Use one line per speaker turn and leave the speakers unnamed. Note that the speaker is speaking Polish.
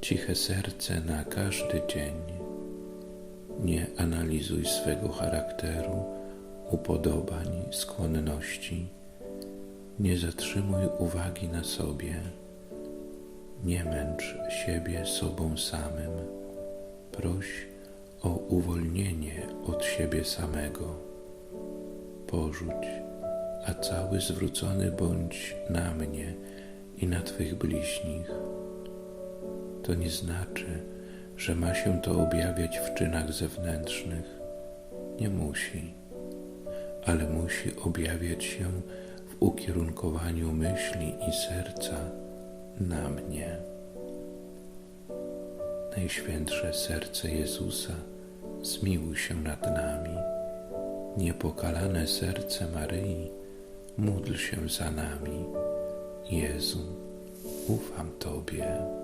ciche serce na każdy dzień. Nie analizuj swego charakteru, upodobań, skłonności. Nie zatrzymuj uwagi na sobie. Nie męcz siebie sobą samym. Proś o uwolnienie od siebie samego. Porzuć, a cały zwrócony bądź na mnie i na Twych bliźnich. To nie znaczy, że ma się to objawiać w czynach zewnętrznych. Nie musi, ale musi objawiać się w ukierunkowaniu myśli i serca na mnie. Najświętsze serce Jezusa, zmiłuj się nad nami. Niepokalane serce Maryi, módl się za nami. Jezu, ufam Tobie.